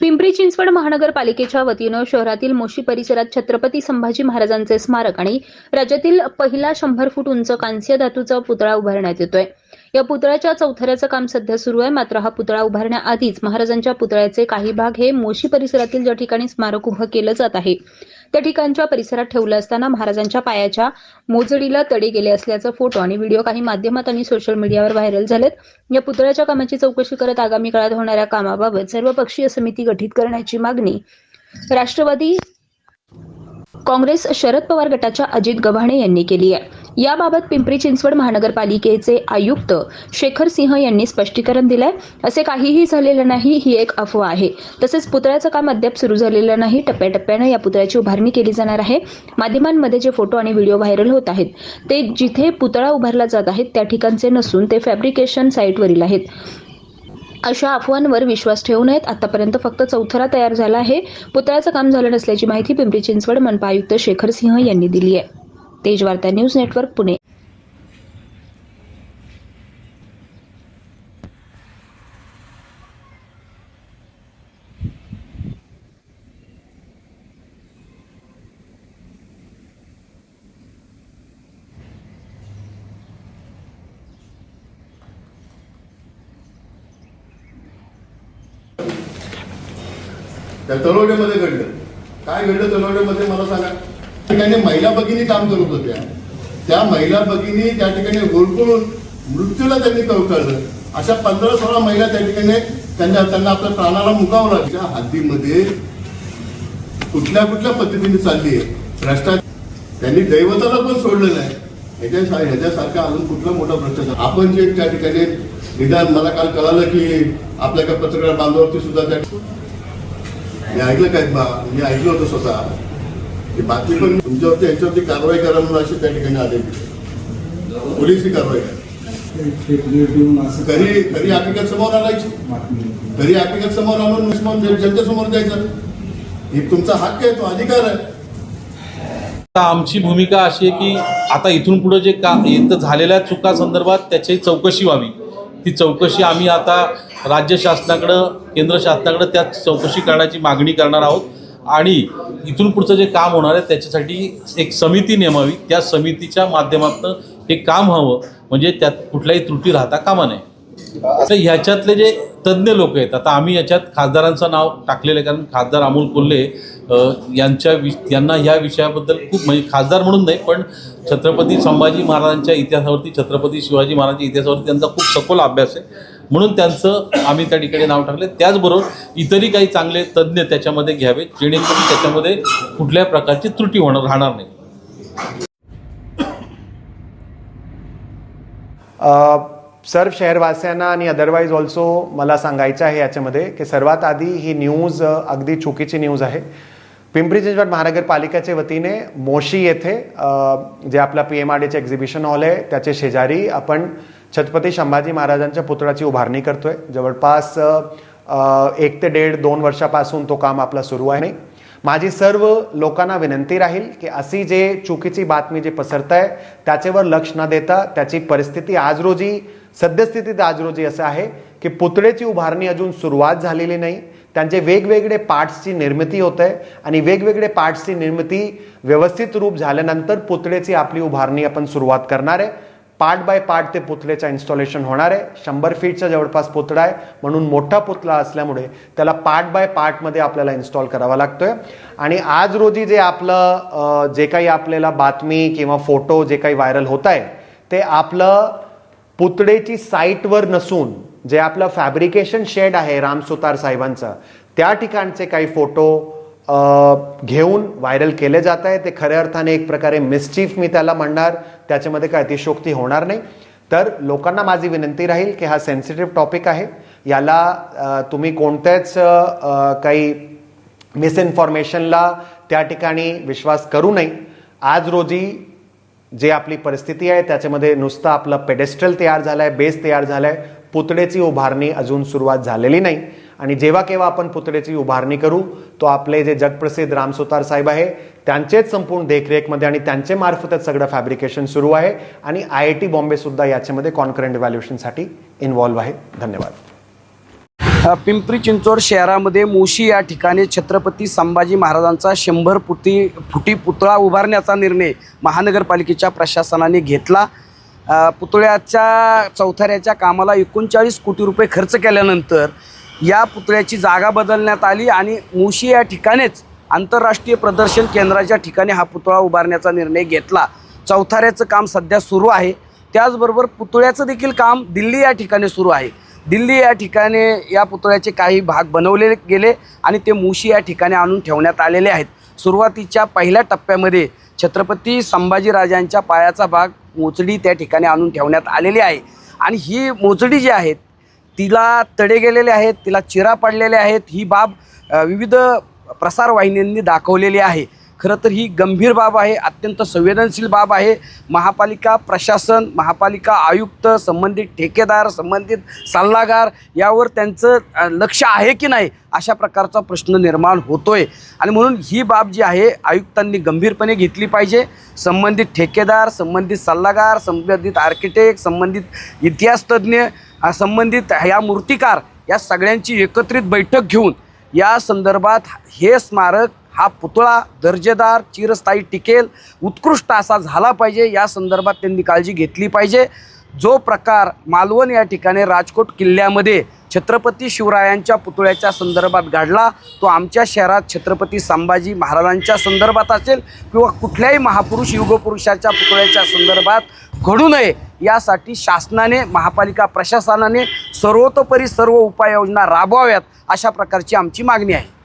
पिंपरी चिंचवड महानगरपालिकेच्या वतीनं शहरातील मोशी परिसरात छत्रपती संभाजी महाराजांचे स्मारक आणि राज्यातील पहिला शंभर फूट उंच कांस्य धातूचा पुतळा उभारण्यात येतोय. या पुतळ्याच्या चौथऱ्याचं काम सध्या सुरू आहे मात्र हा पुतळा उभारण्याआधीच महाराजांच्या पुतळ्याचे काही भाग हे मोशी परिसरातील ज्या ठिकाणी स्मारक उभं केलं जात आहे त्या ठिकाणच्या परिसरात ठेवलं असताना महाराजांच्या पायाच्या मोजडीला तडे गेले असल्याचा फोटो आणि व्हिडिओ काही माध्यमात आणि सोशल मीडियावर व्हायरल झालेत. या पुतळ्याच्या कामाची चौकशी करत आगामी काळात होणाऱ्या कामाबाबत सर्वपक्षीय समिती गठीत करण्याची मागणी. राष्ट्रवादी काँग्रेस शरद पवार गटाच्या अजित गव्हाणे यांनी केली आहे. याबाबत पिंपरी चिंचवड महानगरपालिकेचे आयुक्त शेखर सिंह यांनी स्पष्टीकरण दिलंय. असे काहीही झालेलं नाही ही एक अफवा आहे. तसेच पुतळ्याचं काम अद्याप सुरू झालेलं नाही टप्प्याटप्प्यानं या पुतळ्याची उभारणी केली जाणार आहे. माध्यमांमध्ये जे फोटो आणि व्हिडिओ व्हायरल होत आहेत ते जिथे पुतळा उभारला जात आहेत त्या ठिकाणचे नसून ते फॅब्रिकेशन साईटवरील आहेत. अशा अफवांवर विश्वास ठेवू नयेत. आतापर्यंत फक्त चौथरा तयार झाला आहे. पुतळ्याचं काम झालं नसल्याची माहिती पिंपरी चिंचवड मनपा आयुक्त शेखर सिंह यांनी दिली आहे. Tejvarta news network Pune. त्या तलोड्यामध्ये घडलं. काय घडलं तलोड्यामध्ये मला सांगा. ठिकाणी महिला भगिनी काम करत होत्या. त्या महिला भगिनी त्या ठिकाणी होरपळून मृत्यूला त्यांनी कवकळलं अशा पंधरा सोळा महिला त्या ठिकाणी त्यांना त्यांना आपल्या प्राणाला मुकावं लागल्या त्या हद्दीमध्ये कुठल्या कुठल्या पद्धतीने चालली आहे? भ्रष्टाचार त्यांनी दैवताला पण सोडलं नाही. ह्याच्या ह्याच्यासारखा अजून कुठला मोठा भ्रष्टाचार? आपण जे त्या ठिकाणी निदान मला काल कळालं की आपल्या एका पत्रकार बांधवावरती सुद्धा त्या मी ऐकलं काय बा? मी ऐकलं होतं स्वतः. की पण तुमच्यावरती यांच्यावरती कारवाई करा म्हणून अशी त्या ठिकाणी आले पोलिसी कारवाई करा. घरी घरी हकीकत समोर आणायची. घरी हकीकत समोर आणून समोर जनतेसमोर द्यायचं. ही तुमचा हक्क आहे तो अधिकार आहे. आता आमची भूमिका अशी आहे की आता इथून पुढे जे का झालेल्या चुका संदर्भात त्याची चौकशी व्हावी. ती चौकशी आम्ही आता राज्य शासनाकडं केंद्र शासनाकडं त्या चौकशी करण्याची मागणी करणार आहोत. आणि इथून पुढचं जे काम होणार आहे त्याच्यासाठी एक समिती नेमावी. त्या समितीच्या माध्यमातून हे काम व्हावं म्हणजे त्यात कुठल्याही त्रुटी राहता कामा नये. आता ह्याच्यातले जे तज्ज्ञ लोक आहेत आता आम्ही याच्यात खासदारांचं नाव टाकलेलं आहे कारण खासदार अमोल कोल्हे यांच्या वि यांना ह्या विषयाबद्दल खूप म्हणजे खासदार म्हणून नाही पण छत्रपती संभाजी महाराजांच्या इतिहासावरती छत्रपती शिवाजी महाराजांच्या इतिहासावरती त्यांचा खूप सखोल अभ्यास आहे. म्हणून त्यांचं आम्ही त्या ठिकाणी नाव टाकले त्याचबरोबर इतरही काही चांगले तज्ज्ञ त्याच्यामध्ये घ्यावे जेणेकरून त्याच्यामध्ये कुठल्याही प्रकारची त्रुटी होणार राहणार नाही. सर्व शहरवासियांना आणि अदरवाईज ऑल्सो मला सांगायचं आहे याच्यामध्ये की सर्वात आधी ही न्यूज अगदी चुकीची न्यूज आहे. पिंपरी चिंचवड महानगरपालिकेच्या वतीने मोशी येथे जे आपला पी एम आर डीचे एक्झिबिशन हॉल आहे त्याचे शेजारी आपण छत्रपती संभाजी महाराजांच्या पुतळ्याची उभारणी करतोय. जवळपास एक ते दीड दोन वर्षापासून तो काम आपला सुरू आहे. माझी सर्व लोकांना विनंती राहील की अशी जे चुकीची बातमी जे पसरत आहे त्याच्यावर लक्ष न देता त्याची परिस्थिती आज रोजी सद्यस्थितीत आज रोजी असं आहे की पुतळेची उभारणी अजून सुरुवात झालेली नाही. त्यांचे वेगवेगळे पार्ट्सची निर्मिती होत आहे आणि वेगवेगळे पार्ट्सची निर्मिती व्यवस्थित रूप झाल्यानंतर पुतळेची आपली उभारणी आपण सुरुवात करणार आहे. पार्ट बाय पार्ट ते पुतळेचं इन्स्टॉलेशन होणार आहे. शंभर फीटचा जवळपास पुतळा आहे. म्हणून मोठा पुतळा असल्यामुळे त्याला पार्ट बाय पार्टमध्ये आपल्याला इन्स्टॉल करावा लागतोय. आणि आज रोजी जे आपलं जे काही आपल्याला बातमी किंवा फोटो जे काही व्हायरल होत आहे ते आपलं पुतळेची साईटवर नसून जे आपलं फॅब्रिकेशन शेड आहे राम सुतार साहेबांचं त्या ठिकाणचे काही फोटो घेऊन व्हायरल केले जात आहे. ते खऱ्या अर्थाने एक प्रकारे मिसचीफ मी त्याला म्हणणार. त्याच्यामध्ये काय अतिशोक्ती होणार नाही. तर लोकांना माझी विनंती राहील की हा सेन्सिटिव्ह टॉपिक आहे. याला तुम्ही कोणत्याच काही मिसइन्फॉर्मेशनला त्या ठिकाणी विश्वास करू नये. आज रोजी जे आपली परिस्थिती आहे त्याच्यामध्ये नुसतं आपलं पेडेस्ट्रल तयार झालं आहे बेस तयार झालाय. पुतळेची उभारणी अजून सुरुवात झालेली नाही. आणि जेव्हा केव्हा आपण पुतळ्याची उभारणी करू तो आपले जे जगप्रसिद्ध रामसुतार साहेब आहे त्यांचेच संपूर्ण देखरेखमध्ये आणि त्यांचे मार्फतच सगळं फॅब्रिकेशन सुरू आहे आणि आय आय टी बॉम्बे सुद्धा याच्यामध्ये कॉन्करंट व्हॅल्युएशनसाठी इन्व्हॉल्व्ह आहे. धन्यवाद. पिंपरी चिंचवड शहरामध्ये मुशी या ठिकाणी छत्रपती संभाजी महाराजांचा शंभर फुटी फुटी पुतळा उभारण्याचा निर्णय महानगरपालिकेच्या प्रशासनाने घेतला. पुतळ्याच्या चौथऱ्याच्या कामाला एकोणचाळीस कोटी रुपये खर्च केल्यानंतर या पुतळ्याची जागा बदलण्यात आली आणि मुशी या ठिकाणीच आंतरराष्ट्रीय प्रदर्शन केंद्राच्या ठिकाणी हा पुतळा उभारण्याचा निर्णय घेतला. चौथाऱ्याचं काम सध्या सुरू आहे. त्याचबरोबर पुतळ्याचं देखील काम दिल्ली या ठिकाणी सुरू आहे. दिल्ली या ठिकाणी या पुतळ्याचे काही भाग बनवले गेले आणि ते मुशी या ठिकाणी आणून ठेवण्यात आलेले आहेत. सुरुवातीच्या पहिल्या टप्प्यामध्ये छत्रपती संभाजीराजांच्या पायाचा भाग मोचडी त्या ठिकाणी आणून ठेवण्यात आलेली आहे. आणि ही मोचडी जी आहेत तिला तडे गेलेले आहेत तिला चिरा पडलेले आहेत. ही बाब विविध प्रसारवाहिन्यांनी दाखवलेली आहे. खरं तर ही गंभीर बाब आहे अत्यंत संवेदनशील बाब आहे. महापालिका प्रशासन महापालिका आयुक्त संबंधित ठेकेदार संबंधित सल्लागार यावर त्यांचं लक्ष आहे की नाही अशा प्रकारचा प्रश्न निर्माण होतोय. आणि म्हणून ही बाब जी आहे आयुक्तांनी गंभीरपणे घेतली पाहिजे. संबंधित ठेकेदार संबंधित सल्लागार संबंधित आर्किटेक्ट संबंधित इतिहासतज्ञ संबंधित ह्या मूर्तिकार या सगळ्यांची एकत्रित बैठक घेऊन या संदर्भात हे स्मारक हा पुतळा दर्जेदार चिरस्थायी टिकेल उत्कृष्ट असा झाला पाहिजे या संदर्भात त्यांनी काळजी घेतली पाहिजे. जो प्रकार मालवण या ठिकाणी राजकोट किल्ल्यामध्ये छत्रपती शिवरायांच्या पुतळ्याच्या संदर्भात घडला तो आमच्या शहरात छत्रपती संभाजी महाराजांच्या संदर्भात असेल किंवा कुठल्याही महापुरुष युगपुरुषाच्या पुतळ्याच्या संदर्भात घडू नये यासाठी शासनाने महापालिका प्रशासनाने सर्वतोपरी सर्व उपाययोजना राबवाव्यात अशा प्रकारची आमची मागणी आहे.